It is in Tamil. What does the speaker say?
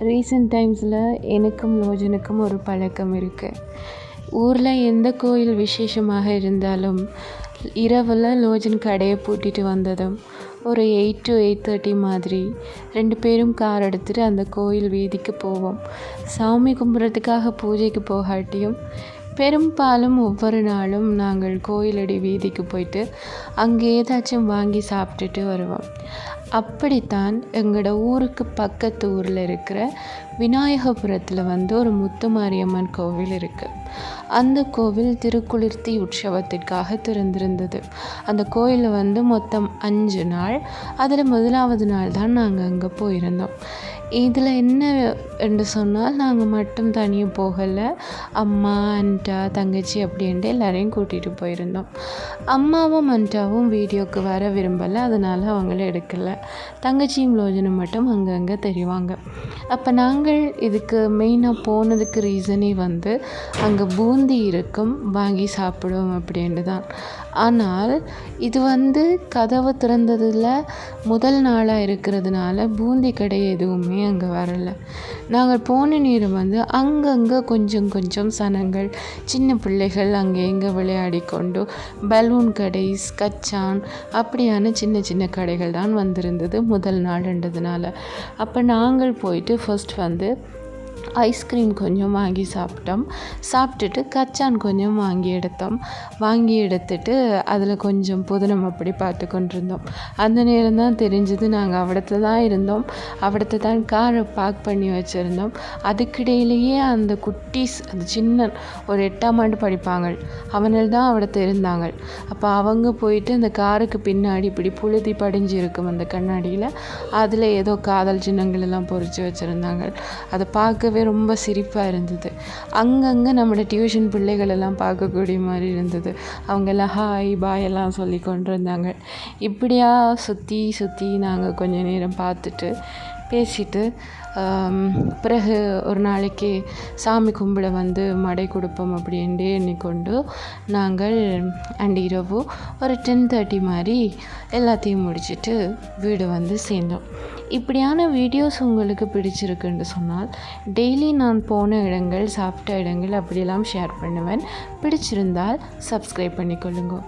ரீசெண்ட் டைம்ஸில் எனக்கும் லோஜனுக்கும் ஒரு பழக்கம் இருக்குது ஊரில் எந்த கோயில் விசேஷமாக இருந்தாலும் இரவில் லோஜன் கடையை பூட்டிட்டு வந்ததும் ஒரு எயிட் டு எயிட் தேர்ட்டி மாதிரி ரெண்டு பேரும் கார் எடுத்துகிட்டு அந்த கோயில் வீதிக்கு போவோம். சாமி கும்பிட்றதுக்காக பூஜைக்கு போகாட்டியும் பெரும்பாலும் ஒவ்வொரு நாளும் நாங்கள் கோயிலடி வீதிக்கு போயிட்டு அங்கே ஏதாச்சும் வாங்கி சாப்பிட்டுட்டு வருவோம். அப்படித்தான் எங்களோட ஊருக்கு பக்கத்து ஊரில் இருக்கிற விநாயகபுரத்தில் வந்து ஒரு முத்துமாரியம்மன் கோவில் இருக்குது அந்த கோவில் திருக்குளிர்த்தி உற்சவத்திற்காக திறந்திருந்தது. அந்த கோயிலில் வந்து மொத்தம் அஞ்சு நாள் அதில் முதலாவது நாள் தான் நாங்கள் அங்கே போயிருந்தோம். இதில் என்ன என்று சொன்னால் நாங்கள் மட்டும் தனியாக போகலை. அம்மா அன்ட்டா தங்கச்சி அப்படின்ட்டு எல்லாரையும் கூட்டிகிட்டு போயிருந்தோம். அம்மாவும் அன்ட்டாவும் வீடியோவுக்கு வர விரும்பலை அதனால் அவங்கள எடுக்கலை. தங்கச்சியும் லோஜனும் மட்டும் அங்கங்கே தெரிவாங்க. அப்போ நாங்கள் இதுக்கு மெயினாக போனதுக்கு ரீசனே வந்து அங்கே பூந்தி இருக்கும் வாங்கி சாப்பிடுவோம் அப்படின்ட்டு தான் ஆனால் இது வந்து கதவு திறந்ததில் முதல் நாளாக இருக்கிறதுனால பூந்தி கடை எதுவுமே அங்கே வரலை. நாங்கள் போன நேரம் வந்து அங்கங்கே கொஞ்சம் கொஞ்சம் சனங்கள் சின்ன பிள்ளைகள் அங்கே இங்கே விளையாடி கொண்டு பலூன் கடை ஸ்கச்சான் அப்படியான சின்ன சின்ன கடைகள் தான் வந்திருந்தது முதல் நாள்ன்றதுனால. அப்போ நாங்கள் போயிட்டு ஃபஸ்ட் வந்து ஐஸ்கிரீம் கொஞ்சம் வாங்கி சாப்பிட்டோம். சாப்பிட்டுட்டு கச்சான் கொஞ்சம் வாங்கி எடுத்தோம். வாங்கி எடுத்துட்டு அதில் கொஞ்சம் புதினம் அப்படி பார்த்து கொண்டிருந்தோம். அந்த நேரம் தான் தெரிஞ்சது நாங்கள் அவிடத்துல தான் இருந்தோம். அவிடத்தை தான் காரை பார்க் பண்ணி வச்சுருந்தோம். அதுக்கிடையிலேயே அந்த குட்டீஸ் அந்த சின்ன ஒரு எட்டாம் ஆண்டு படிப்பாங்க அவனில் தான் அவிடத்தை இருந்தாங்க அப்போ அவங்க போயிட்டு அந்த காருக்கு பின்னாடி இப்படி புழுதி படிஞ்சு இருக்கும் அந்த கண்ணாடியில் அதில் ஏதோ காதல் சின்னங்கள் எல்லாம் பொறிச்சு வச்சுருந்தாங்க அதை பார்க்க பார்க்கவே ரொம்ப சிரிப்பாக இருந்தது. அங்கங்கே நம்மளோட டியூஷன் பிள்ளைகளெல்லாம் பார்க்கக்கூடிய மாதிரி இருந்தது. அவங்கெல்லாம் ஹாய் பாய் எல்லாம் சொல்லி கொண்டு இருந்தாங்க இப்படியா சுற்றி சுற்றி நாங்கள் கொஞ்ச நேரம் பார்த்துட்டு பேசிட்டு பிறகு ஒரு நாளைக்கு சாமி கும்பிட வந்து மடை கொடுப்போம் அப்படின்ட்டு எண்ணிக்கொண்டு நாங்கள் அண்ட் இரவு ஒரு டென் தேர்ட்டி மாதிரி எல்லாத்தையும் முடிச்சுட்டு வீடு வந்து சேர்ந்தோம். இப்படியான வீடியோஸ் உங்களுக்கு பிடிச்சிருக்குன்னு சொன்னால் டெய்லி நான் போன இடங்கள் சாப்பிட்ட இடங்கள் அப்படியெல்லாம் ஷேர் பண்ணுவேன். பிடிச்சிருந்தால் சப்ஸ்கிரைப் பண்ணிக்கொள்ளுங்க.